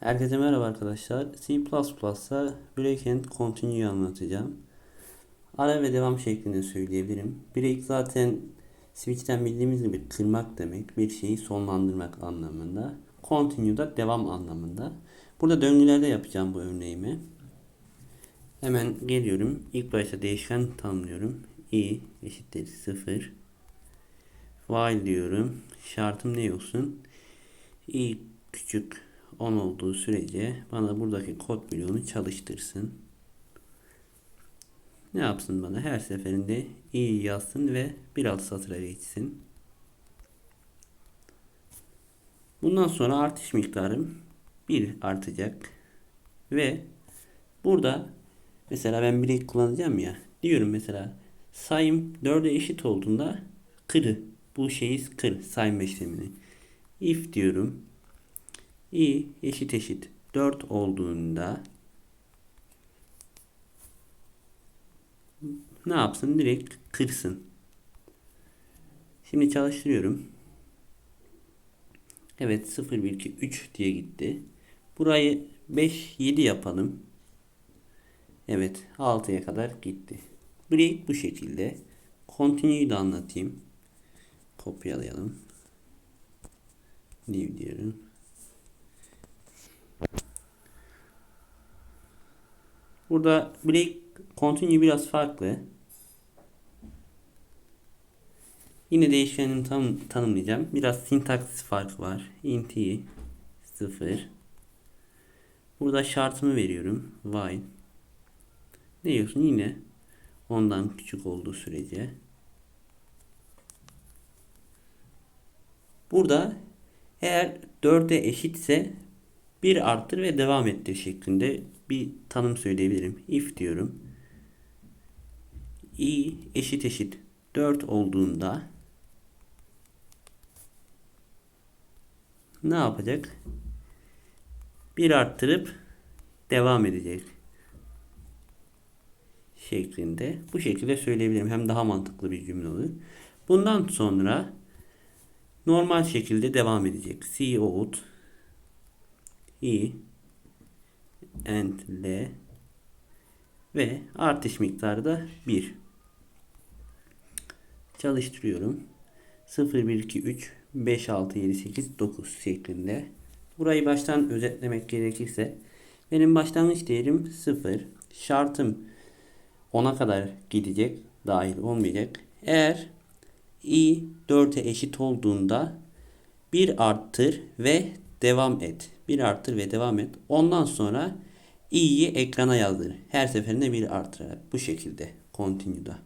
Herkese merhaba arkadaşlar. C++'da break and continue'yu anlatacağım. Ara ve devam şeklinde söyleyebilirim. Break zaten switch'ten bildiğimiz gibi kırmak demek. Bir şeyi sonlandırmak anlamında. Continue da devam anlamında. Burada döngülerde yapacağım bu örneğimi. Hemen geliyorum. İlk başta değişken tanımlıyorum. i eşittir 0. While diyorum. Şartım ne olsun? i küçük 10 olduğu sürece bana buradaki kod bloğunu çalıştırsın. Ne yapsın bana? Her seferinde iyi yazsın ve bir alt satıra geçsin. Bundan sonra artış miktarım 1 artacak. Ve burada mesela ben break kullanacağım ya. Diyorum mesela sayım 4'e eşit olduğunda kırı. Bu şeyi kır sayma işlemini. If diyorum i eşit eşit 4 olduğunda ne yapsın? Direkt kırsın. Şimdi çalıştırıyorum. Evet 0 1 2 3 diye gitti. Burayı 5 7 yapalım. Evet 6'ya kadar gitti. Break bu şekilde. Continue'yu da anlatayım. Kopyalayalım. New diyorum. Burada break continue biraz farklı. Yine değişkenini tam, tanımlayacağım. Biraz sintaks farkı var. int i 0 Burada şartımı veriyorum. while ne diyorsun? Yine ondan küçük olduğu sürece. Burada eğer 4'e eşitse 1 arttır ve devam ettir şeklinde bir tanım söyleyebilirim. If diyorum. i eşit eşit 4 olduğunda ne yapacak? 1 arttırıp devam edecek şeklinde. Bu şekilde söyleyebilirim. Hem daha mantıklı bir cümle olur. Bundan sonra normal şekilde devam edecek. C out i and l ve artış miktarı da 1. Çalıştırıyorum. 0 1 2 3 5 6 7 8 9 şeklinde. Burayı baştan özetlemek gerekirse benim başlangıç değerim 0. Şartım 10'a kadar gidecek, dahil olmayacak. Eğer i 4'e eşit olduğunda 1 arttır ve devam et. 1 arttır ve devam et. Ondan sonra i'yi ekrana yazdır. Her seferinde bir arttırarak bu şekilde continue'da.